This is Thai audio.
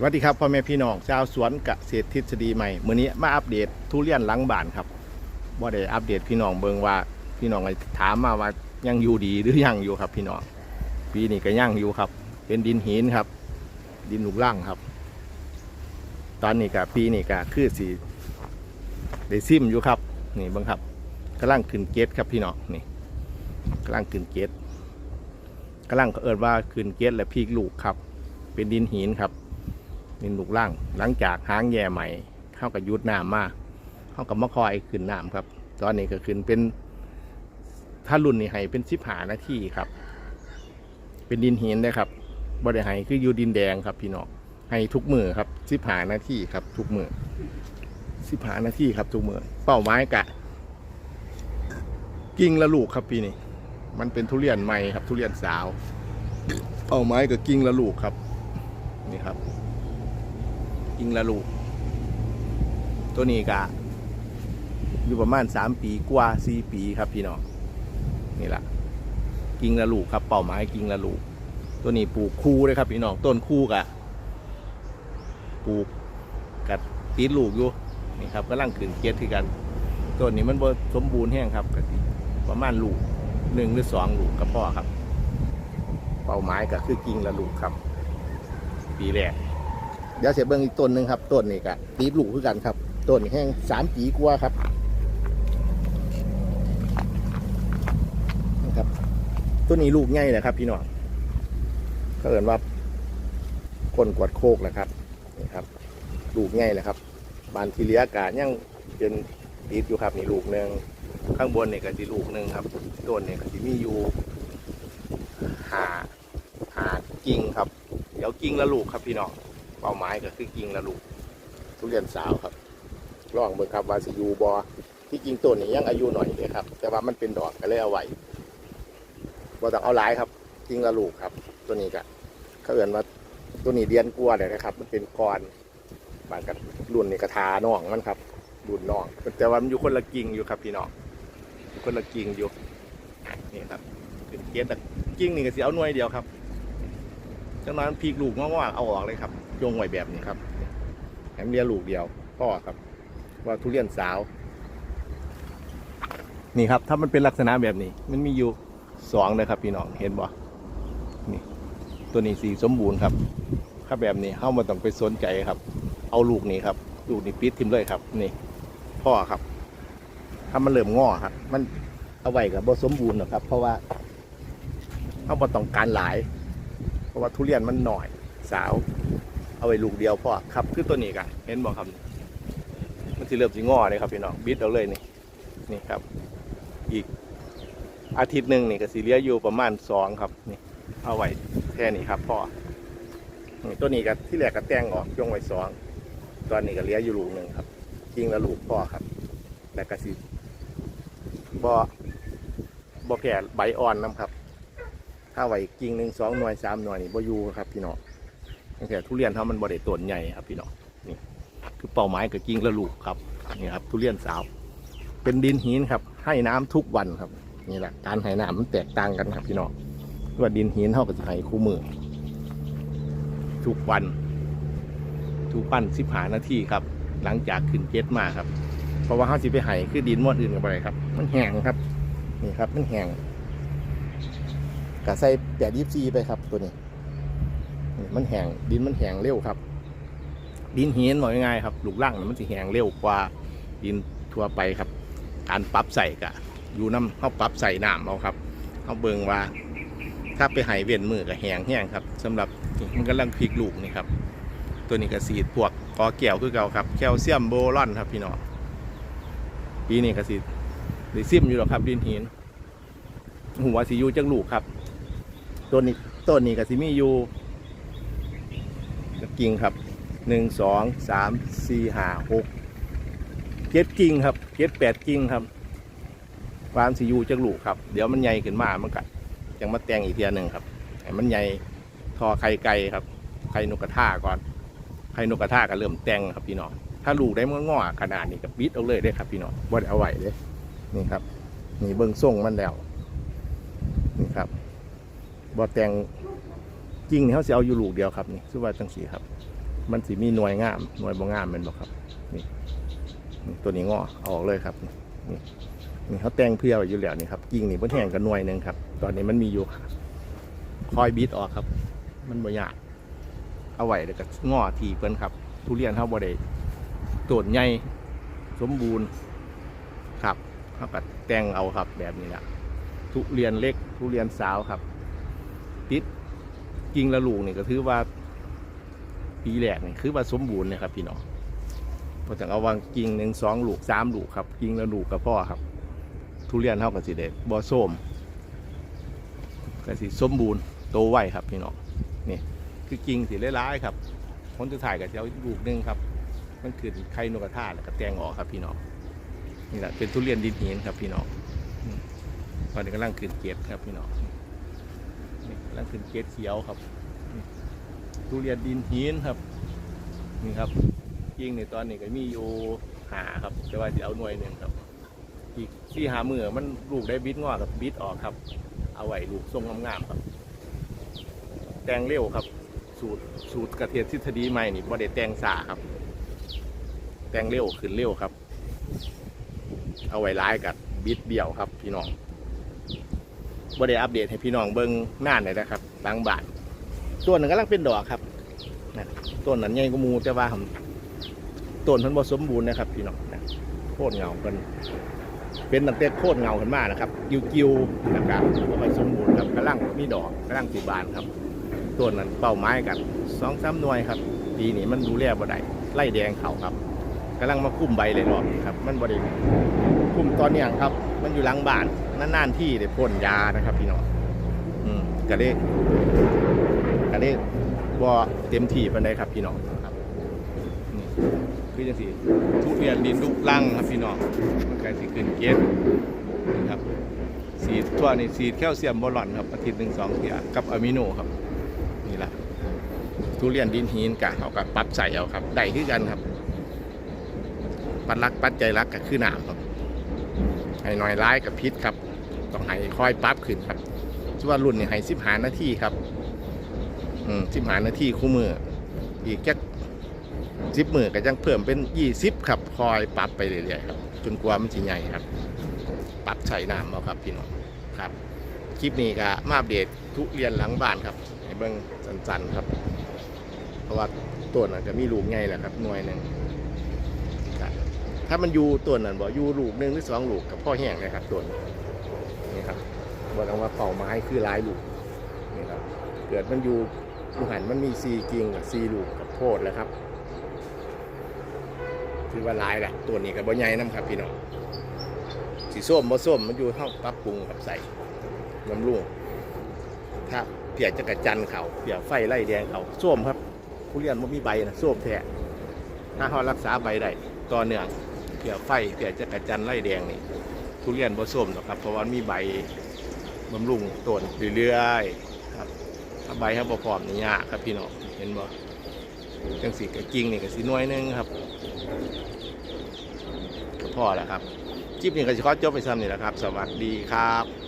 สวัสดีครับพ่อแม่พี่น้องชาวสวนเกษตรทฤษฎีใหม่มื้อนี้มาอัปเดตทุเรียนหลังบ้านครับว่าได้อัปเดตพี่น้องเบิงว่าพี่น้องถามมาว่ายังอยู่ดีหรือยังอยู่ครับ พี่น้องปีนี้ก็ยังอยู่ครับ เป็นดินหินครับ ดินหลูกล่างครับ ตอนนี้ก็ปีนี้ก็คือสีได้ซิมอยู่ครับ นี่บิ่งครับกำลังขึ้นเกตครับพี่น้องนี่กำลังขึ้นเกตกำลังเอิดว่าขึ้นเกตและพีกลูกครับ เป็นดินหินครับ นลูกล่าง หลังจากหางแย่ใหม่เข้ากับยุดน้ำมาเข้ากับมะคอยขึ้นน้ำครับ ตอนนี้ก็ขึ้นเป็นถ้ารุ่นนี้ให้เป็นสิบหานาทีครับ เป็นดินหินนะครับบริหายคืออยู่ดินแดงครับพี่น้องให้ทุกมือครับสิบหานาทีครับ ทุกมือสิบหานาทีครับ ทุกมือเป้าไม้กะ กิ่งละลูกครับปีนี้มันเป็นทุเรียนใหม่ครับ ทุเรียนสาว เป้าไม้กับกิ่งละลูกครับ นี่ครับ ยิงละลูก ตัวนี้กะอยู่ประมาณสามปีกว่าสี่ปีครับพี่น้องนี่แหละกิงละลูกครับ เป่าไม้กิงละลูก ตัวนี้ปลูกคู่เลยครับพี่น้องต้นคู่กะปลูกกับตีดลูกอยู่นี่ครับกำลังขึ้นเกียรที่กันต้นนี้มันสมบูรณ์แห้งครับกะประมาณลูกหนึ่งหรือสองลูกกับพ่อครับ เป่าไม้ก็คือกิงละลูกครับ ปีแรก เดี๋ยวเสียเบิ้งอีกต้นหนึ่งครับต้นนี่ก็ตีดลูกคือกันครับต้นแห้งสามปีกว่าครับนะครับต้นนี้ลูกใหญ่เลยครับ พี่น้องเขาเอ่นว่าคนกวาดโคกนะครับนี่ครับ ลูกใหญ่เลยครับบานทีเลียกาศยังเป็นติดอยู่ครับนี่ลูกหนึ่งข้างบนนี่ก็สีลูกหนึ่งครับต้นนี่ก็สีมีอยู่หาหากิ่งครับ เดี๋ยวกิ่งละลูกครับพี่น้อง ป้าหมายก็คือกิ่งละลูกทุเรียนสาวครับลองเบิ่งครับว่าสิยูบอที่จริงต้นนี้ยังอายุหน่อยเลยครับ แต่ว่ามันเป็นดอกก็เลยเอาไว้บ่ต้องเอาหลายครับกิ่งละลูกครับ ตัวนี้ก็เขาเอ่นว่าตัวนี้เดียนกลัวเลยนะครับ มันเป็นกรบางกันรุ่นนี่กระทาน่องมันครับรุ่นน่อง แต่ว่ามันอยู่คนละกิ่งอยู่ครับพี่น้องคนละกิ่งอยู่นี่ครับเป็นเกล็ดแต่กิ่งนี่ก็สิเอาหน่วยเดียวครับจังนั้นพีกลูกงอกๆเอาออกเลยครับ โยงไว้แบบนี้ครับแถมเรียลูกเดียวพ่อครับ ว่าทุเรียนสาว นี่ครับ ถ้ามันเป็นลักษณะแบบนี้ มันมีอยู่สองเลยครับพี่น้องเห็นบ่นี่ ตัวนี้สีสมบูรณ์ครับ ถ้าแบบนี้เข้ามาต้องไปสนใจครับ เอาลูกนี้ครับลูกนี้ปิดทิมเลยครับ นี่ พ่อครับ ถ้ามันเริ่มงอครับ มันเอาไว้กับบ่สมบูรณ์หรอกครับ เพราะว่าเข้าบ่ต้องการหลาย เพราะว่าทุเรียนมันหน่อยสาว เอาไว้ลูกเดียวพ่อครับคือตัวนี้กันเห็นบอกครับ มันจะเริ่มสิงอเลยครับพี่น้องบิดเอาเลยนี่นี่ครับ อีกอาทิตย์หนึ่งนี่ก็สีเลียอยู่ประมาณสองครับนี่เอาไว้แค่นี้ครับพ่อตัวนี้ก็ที่แรกก็แต่งออกยงไว้สองตอนนี้ก็เลี้ยอยู่ลูกหนึ่งครับกิ่งละลูกพ่อครับแต่ก็สีบอบอแผ่ใบอ่อนน้ำครับ ถ้าไหวกิ่งหนึ่งสองหน่วยสามหน่วยนี่บ่อยู่ครับพี่น้อง ตั้งแต่ทุเรียนเขามันบ่ได้ต้นใหญ่ครับพี่น้องนี่คือเป้าหมายกับกิ่งละลูกครับนี่ครับทุเรียนสาว เป็นดินหินครับ ให้น้ำทุกวันครับนี่แหละการให้น้ำมันแตกต่างกันครับพี่น้องว่าดินหินเท่ากับจะให้คู่มือทุกวัน ทุกปั้นสิบหานาทีครับ หลังจากขึ้นเก็ตมาครับ เพราะว่าเขาสิไปให้คือดินมอดอื่นกันไปครับ มันแห้งครับ นี่ครับ มันแห้งกะใส่แปดยิบซีไปครับตัวนี้ มันแห้งดินมันแห้งเร็วครับ ดินหินบอกง่ายครับลูกล่างมันจะแห้งเร็วกว่าดินทั่วไปครับ การปรับใส่กะอยู่น้ำเขาปรับใส่น้ำเอาครับเขาเบิงว่าถ้าไปไห้เวียนมือกับแห้งแห้งครับสำหรับมันกำลังพลิกลูกนี่ครับ ตัวนี้ก็สีดพวกกอแก้วคือเก่าครับแคลเซียมโบรอนครับพี่น้องปีนี้ก็สีด้ซิมอยู่หรอกครับ ดินหินหัวสียูจังลูกครับต้นนี้ต้นนี้กับซิมีอยู่ กิ่งครับหนึ่งสองสามสี่ห้าหกเจ็ดกิ่งครับเจ็ดแปดกิ่งครับความสียูจังลูกครับ เดี๋ยวมันใหญ่ขึ้นมามันกัยังมาแตงอีกเทียหนึ่งครับให้มันใหญ่ทอไข่ไก่ครับ ไข่นกกระทาก่อนไข่นกกระทาก็เริ่มแตงครับพี่น้องถ้าลูกได้มันงอขนาดนี้กับบิดเอาเลยได้ครับพี่น้องว่าเอาไหว้เลยนี่ครับนี่เบิ้งส่งมันแล้วนี่ครับบอแตง จริงนี่เขาจะเอาอยู่ลูกเดียวครับนี่สุว่าจังสีครับ มันสิมีหน่วยงามหน่วยบ่งามแมันบอกครับนี่ตัวนี้งออออกเลยครับนี่นี่เขาแต่งเพื่อไว้อยู่แล้วนี่ครับกิ่งนี่เพิ่นแห้งกันหน่วยหนึ่งครับ ตอนนี้มันมีอยู่คอยบีดออกครับ มันบ่ยากเอาไว้แล้วก็งอทีเพิ่นครับ ทุเรียนเขาบ่ได้ต้นใหญ่สมบูรณ์ครับเขาก็แต่งเอาครับแบบนี้แหละทุเรียนเล็กทุเรียนสาวครับ ติด กิ่งละลูกนี่ก็ถือว่า ปีแรกนี่คือว่าสมบูรณ์นะครับ พี่น้องพอจากเอาวางกิ่งหนึ่งสองลูกสามลูกครับ กิ่งละลูกกับพ่อครับ ทุเรียนเท่ากับสิเด็ดบอส้มก็สิสมบูรณ์โตไวครับพี่น้องนี่คือกิ่งสีร้ายๆครับผลจะถ่ายกับเจ้าลูกหนึ่งครับ มันขึ้นไข่นกกระทาแล้วก็แตงออกครับพี่น้องนี่แหละเป็นทุเรียนดินหินครับพี่น้องตอนนี้กำลังขึ้นเกล็ดครับพี่น้อง ลังขึ้นเกล็ดเขียวครับทุเรียนดินหินครับนี่ครับกิ่งในตอนนี้ก็มีอยู่หาครับจะว่าจะเอาหน่วยหนึ่งครับ อีกที่หามือมันลูกได้บิดงอกับบิดออกครับ เอาไว้ลูกทรงงามๆครับ แตงเร็วครับ สูตรสูตรกระเทียมทฤษฎีใหม่นี่บ่ได้แตงสาครับ แตงเร็วขึ้นเร็วครับ เอาไว้ร้ายกับบิดเดี่ยวครับ พี่น้อง บ่ได้อัปเดตให้พี่น้องเบิ้งหน้าหนเลยนะครับบางบาทต้นนั้นกำลังเป็นดอกครับนะต้นนั้นใหญ่กว่ามูแต่ว่าผมต้นมันบ่สมบูรณ์นะครับ พี่น้องนะโคตรเงาเป็นเป็นตั้งแต่โคตรเงาขึ้นมานะครับกิ้วๆนะครับก็ไม่สมบูรณ์ครับกำลังมีดอกกำลังสีบานครับต้นนั้นเป้าไม้กันสองสามหน่วยครับปีนี้มันดูแลบ่ได้ไล่แดงเขาครับ กำลังมาคุ้มใบเลยรอบนี้ครับ มันบ่ได้คุ้มตอนเนี้ยครับ มันอยู่หลังบ้านนานๆที่ได้พ่นยานะครับ พี่น้องอืมก็ได้อันนี้บ่เต็มที่ปานใดครับพี่น้องครับนี่คือจังซี่ทุเรียนดินลูกลังครับพี่น้องมันก็สิขึ้นเกณฑ์นี่ครับสีทั่วนี่สีแคลเซียมบอลอนครับอาทิตย์หนึ่งสองเทียกับอะมิโนครับ นี่แหละทุเรียนดินหินกะเขาก็ปรับใส่เอาครับได้คือกันครับ ปัดรักปัดใจรักก็คือน้ำครับให้น้อยร้ายกับพิษครับ ต้องให้คอยปรับขึ้นครับส่อวนรุ่นนี่ให้สิบหานาทีครับ อืมสิบหานาทีคู่มือ อีกแค่สิบมือก็ยังเพิ่มเป็นยี่สิบครับคอยปรับไปเรื่อยๆครับ จนกว่ามันจะใหญ่ครับ ปรับใส่น้ำเอาครับพี่น้องครับ คลิปนี้ก็มาอัปเดตทุเรียนหลังบ้านครับให้เบิ่งสันๆครับ เพราะว่าต้นอาจจะมีลูกใหญ่แหละครับหน่วยหนึ่ง ถ้ามันอยู่ต้นนั้นบ่อยู่ลูกหนึ่งหรือสองลูกกับพ่อแห้งเลยครับต้นนี่ครับบอกกันว่าเป่าไม้คือลายลูกนี่ครับเกิดมันอยู่ลูกหันมันมีซีกิ่งกับซีลูกกับโพดแล้วครับคือว่าลายแหละตัวนี้กับบ่ใหญ่น้ำครับพี่น้องสีส้มบ่ส้มมันอยู่เท่าปรับปรุงกับใส่น้ำลุงถ้าเปียกจะกระจันเขาเปียกไฟไล่แดงเขาส้มครับผู้เรียนมันมีใบนะส้มแท้ถ้าเขารักษาใบได้ต่อเนื่อง เปียกไฟเปียกจะกระจันไล่แดงนี่ทุเรียนบ่ส้มหรอกครับเพราะว่ามันมีใบบำรุงต้นเรื่อยๆครับถ้าใบครับบ่พร้อมนี่ยากครับพี่น้องเห็นบ่จังสีกระจิงนี่ก็สิหน่วยนึงครับก็พอแล้วครับคลิปนี้ก็จะขอจบไปซ้ำนี่แหละครับ สวัสดีครับ